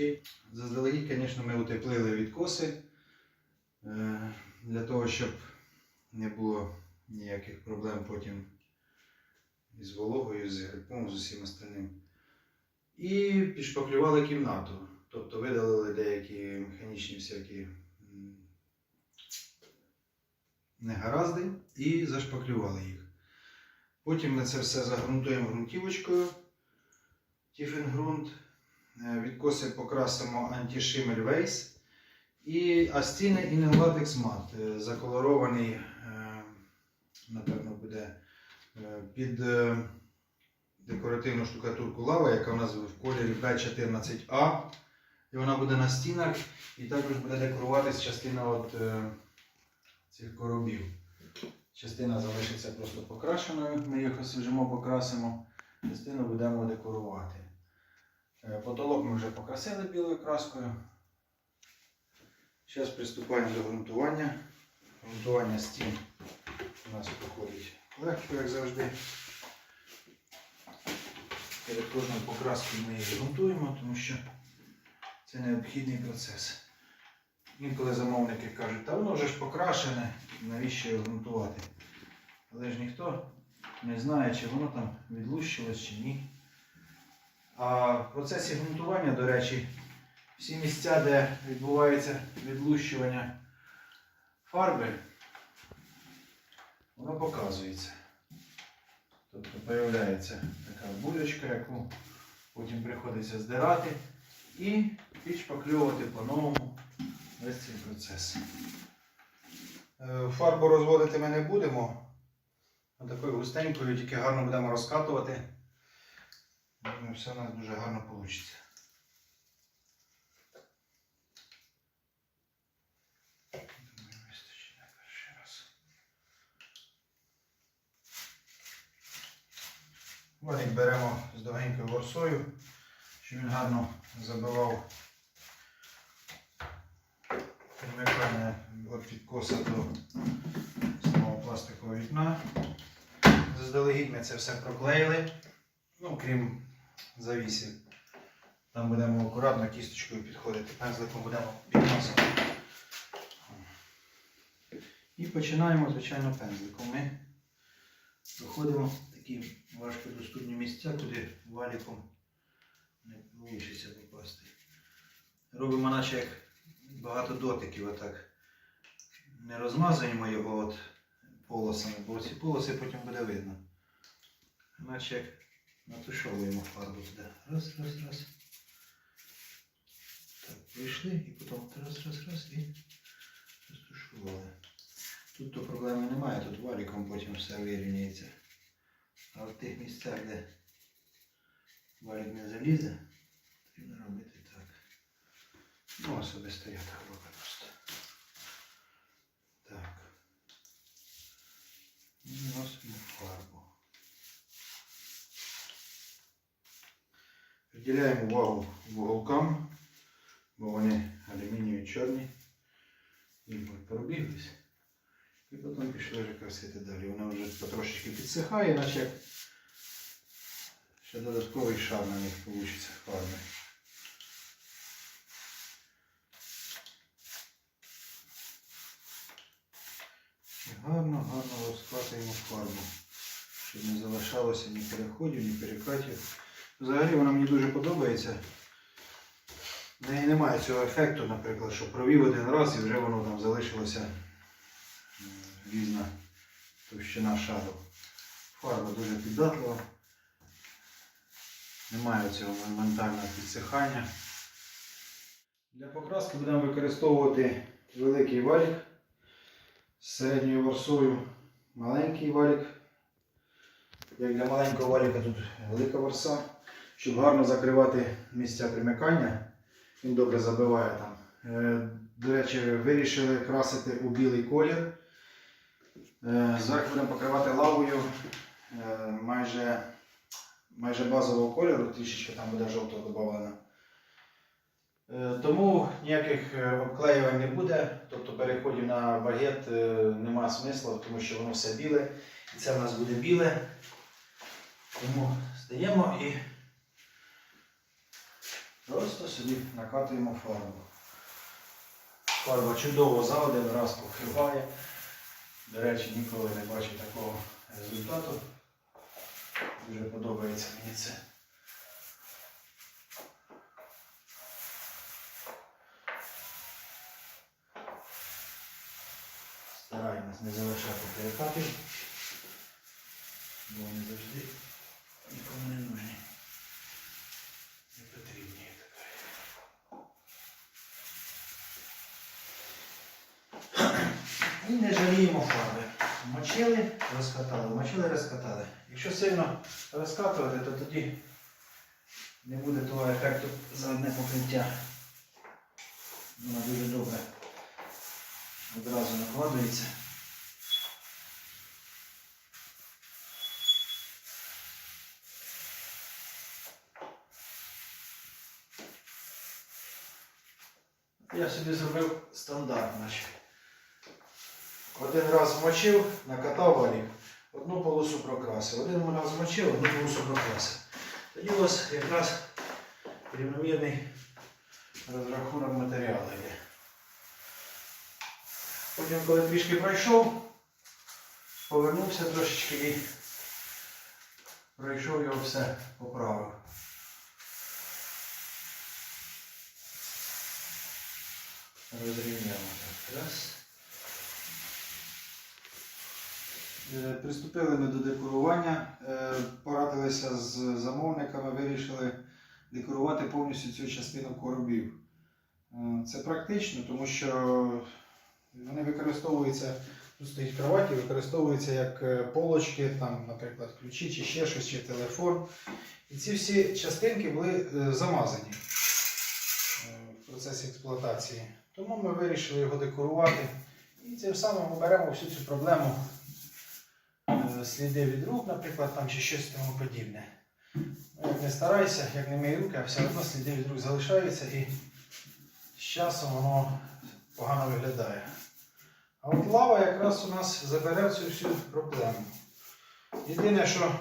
речей. Заздалегідь, звісно, ми утеплили відкоси е, для того, щоб не було ніяких проблем потім із вологою, з грибком, з усім остальним. І підшпаклювали кімнату. Тобто видалили деякі механічні всякі негаразди і зашпаклювали їх. Потім ми це все загрунтуємо ґрунтівочкою. Тіфенгрунт. Е, Відкоси покрасимо антишимель вейс. І, а стіни інелатекс мат. Заколорований, е, напевно, буде е, під декоративну штукатурку лава, яка у нас в кольорі B14A. І вона буде на стінах і також буде декоруватись частина от, цих коробів. Частина залишиться просто покрашеною, ми їх освіжимо, покрасимо. Частину будемо декорувати. Е, Потолок ми вже покрасили білою краскою. Зараз приступаємо до ґрунтування. Ґрунтування стін у нас проходить легко, як завжди. Перед кожною покраскою ми її ґрунтуємо, тому що це необхідний процес. Інколи замовники кажуть, та воно вже ж покрашене, навіщо його ґрунтувати? Але ж ніхто не знає, чи воно там відлущилось чи ні. А в процесі ґрунтування, до речі, всі місця, де відбувається відлущування фарби, воно показується. Тобто з'являється така булечка, яку потім приходиться здирати і підшпакльовувати по-новому весь цей процес. Е, Фарбу розводити ми не будемо. Такою густенькою, тільки гарно будемо розкатувати. Думаю, все у нас дуже гарно вийде. Валік беремо з довгенькою ворсою, щоб він гарно забивав примикання від підкоса до самого пластикового вікна. Заздалегідь ми це все проклеїли, ну, крім завісів. Там будемо акуратно кісточкою підходити, пензликом будемо підносити. І починаємо, звичайно, пензликом. Ми проходимо в такі важкодоступні місця, куди валіком не вийде попасти. Робимо наче як багато дотиків отак. Не розмазуємо його от полосами, бо ці полоси потім буде видно. Наче як натушовуємо фарбу туди. Раз, раз, раз. Так, прийшли і потім раз, раз, раз і розтушували. Тут то проблеми немає, тут валіком потім все вирівняється. А в тих місцях, де валік не залізе, потрібно робити так. Ну, особисто я так роблю просто. Так. Наносимо фарбу. Приділяємо увагу вуголкам, бо вони алюмінієві чорні. І пробіглись. І потім пішли вже красити далі. Вона вже потрошечки підсихає, наче ще додатковий шар на них вийде фарби. Гарно, гарно розкатуємо фарбу, щоб не залишалося ні переходів, ні перекатів. Взагалі вона мені дуже подобається. В неї немає цього ефекту, наприклад, що провів один раз і вже воно там залишилося різна товщина шару. Фарба дуже піддатлива. Немає цього моментального підсихання. Для покраски будемо використовувати великий валік з середньою ворсою, маленький валік. Як для маленького валіка тут велика ворса, щоб гарно закривати місця примикання. Він добре забиває там. Е, До речі, вирішили красити у білий колір. Е, Зверху будемо покривати лавою е, майже, майже базового кольору, трішечки там буде жовтого додано. Е, Тому ніяких обклеювань не буде, тобто переходів на багет нема смислу, тому що воно все біле. І це в нас буде біле. Тому стаємо і Просто собі накатуємо фарбу. Фарба чудово за один раз покриває. До речі, ніколи не бачив такого результату. Дуже подобається мені це. Стараємось не залишати перекатів, бо вони завжди нікому не нужні. Не потрібні як така. І не жаліємо. Мочили, розкатали, мочили, розкатали. Якщо сильно розкатувати, то тоді не буде того ефекту задне покриття. Воно дуже добре одразу накладується. Я собі зробив стандарт, значить. Один раз вмочив, накатав валік, одну полосу прокрасив. Один раз вмочив, одну полосу прокрасив. Тоді у вас якраз рівномірний розрахунок матеріалу є. Потім, коли трішки пройшов, повернувся трошечки і пройшов його все, поправив. Розрівняємо так. Раз. Приступили ми до декорування, Е, порадилися з замовниками, вирішили декорувати повністю цю частину коробів. Е, Це практично, тому що вони використовуються, тут стоїть кроваті, використовуються як е, полочки, там, наприклад, ключі чи ще щось, чи телефон. І ці всі частинки були е, замазані е, в процесі експлуатації. Тому ми вирішили його декорувати. І цим самим оберемо всю цю проблему е, сліди від рук, наприклад, там, чи щось тому подібне. Як не старайся, як не мий руки, а все одно сліди від рук залишаються і з часом воно погано виглядає. А от лава якраз у нас забере цю всю проблему. Єдине, що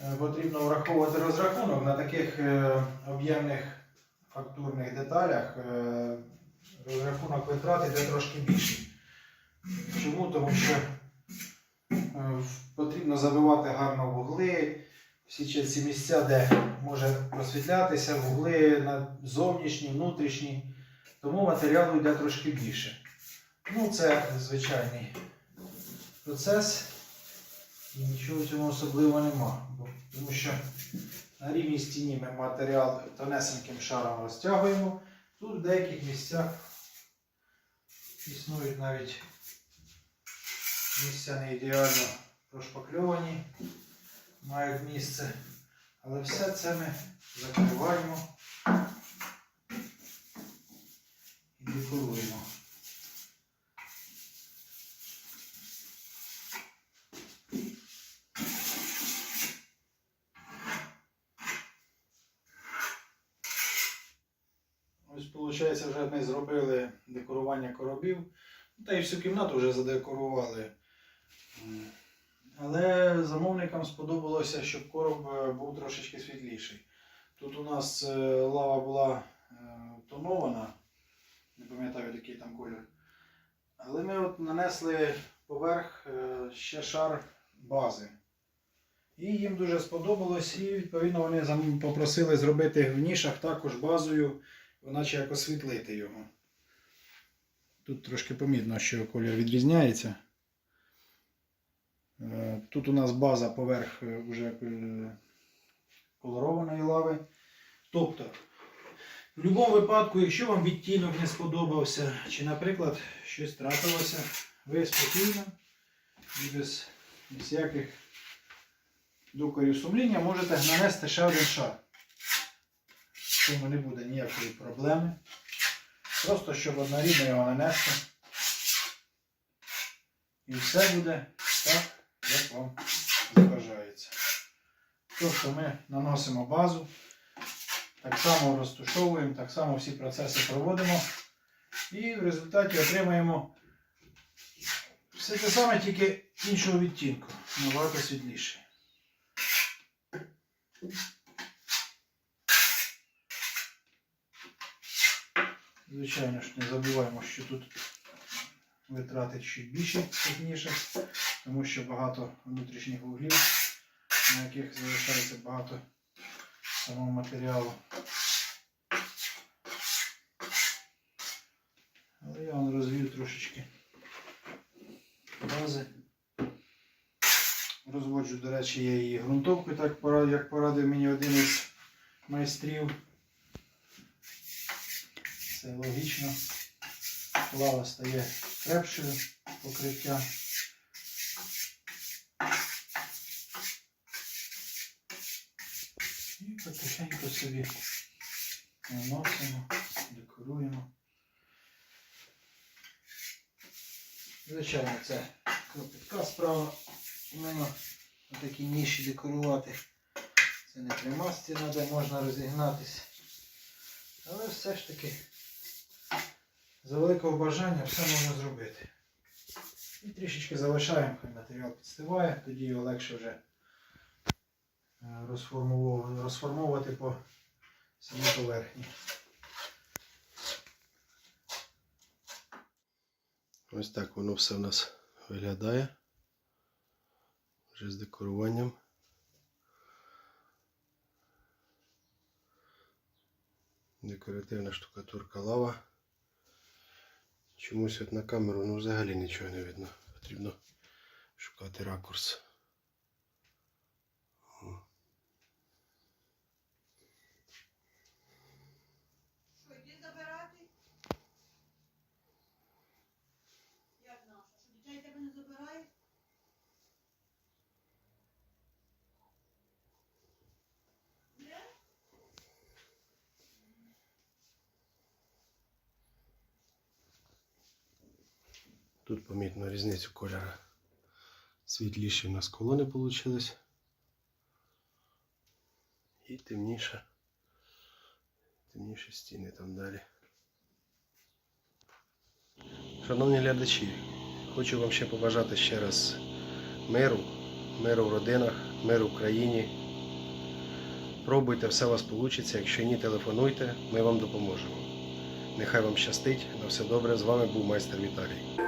е, потрібно враховувати розрахунок на таких е, об'ємних фактурних деталях. е, Розрахунок витрат йде трошки більший. Чому? Тому що е, потрібно забивати гарно вугли, всі ці місця, де може просвітлятися, вугли на зовнішні, внутрішні. Тому матеріалу йде трошки більше. Ну, це звичайний процес. І нічого в цьому особливого нема. Тому що на рівній стіні ми матеріал тонесеньким шаром розтягуємо. Тут в деяких місцях існують навіть місця не ідеально прошпакльовані, мають місце. Але все це ми закриваємо і декоруємо. Ось, виходить, вже ми зробили декорування коробів. Та й всю кімнату вже задекорували. Але замовникам сподобалося, щоб короб е, був трошечки світліший. Тут у нас е, лава була е, тонована, не пам'ятаю, який там колір. Але ми от нанесли поверх ще шар бази. І їм дуже сподобалось, і відповідно вони попросили зробити в нішах також базою, наче як освітлити його. Тут трошки помітно, що колір відрізняється. Е, Тут у нас база поверх е, вже е, колорованої лави. Тобто, в будь-якому випадку, якщо вам відтінок не сподобався, чи, наприклад, щось трапилося, ви спокійно і без всяких докорів сумління можете нанести ще один шар. В цьому не буде ніякої проблеми. Просто щоб однорідно його нанести. І все буде як вам забажається. Тобто ми наносимо базу, так само розтушовуємо, так само всі процеси проводимо. І в результаті отримаємо все те саме, тільки іншого відтінку, набагато світліше. Звичайно ж, не забуваємо, що тут витрати чуть більші, пізніше, тому що багато внутрішніх вуглів, на яких залишається багато самого матеріалу. Але я вам розвію трошечки бази. Розводжу, до речі, я її ґрунтовкою, так як порадив мені один із майстрів. Це логічно. Лава стає крепшою покриття. І потихеньку собі наносимо, декоруємо. Звичайно, це кропітка справа. Іменно на такій ніші декорувати. Це не при масці треба, можна розігнатися. Але все ж таки за великого бажання все можна зробити. І трішечки залишаємо, хай матеріал підстиває, тоді його легше вже розформовувати по самій поверхні. Ось так воно все в нас виглядає. Вже з декоруванням. Декоративна штукатурка лава. Чомусь от на камеру ну взагалі нічого не видно. Потрібно шукати ракурс. О. Що, йди забирати? Як наша? Що дітей тебе не забирають? Не? Тут помітно різницю кольору. Світліші у нас колони вийшли. І темніше. Темніші стіни там далі. Шановні глядачі, хочу вам ще побажати ще раз миру, миру в родинах, миру в країні. Пробуйте, все у вас вийде. Якщо ні, телефонуйте, ми вам допоможемо. Нехай вам щастить, на все добре. З вами був майстер Віталій.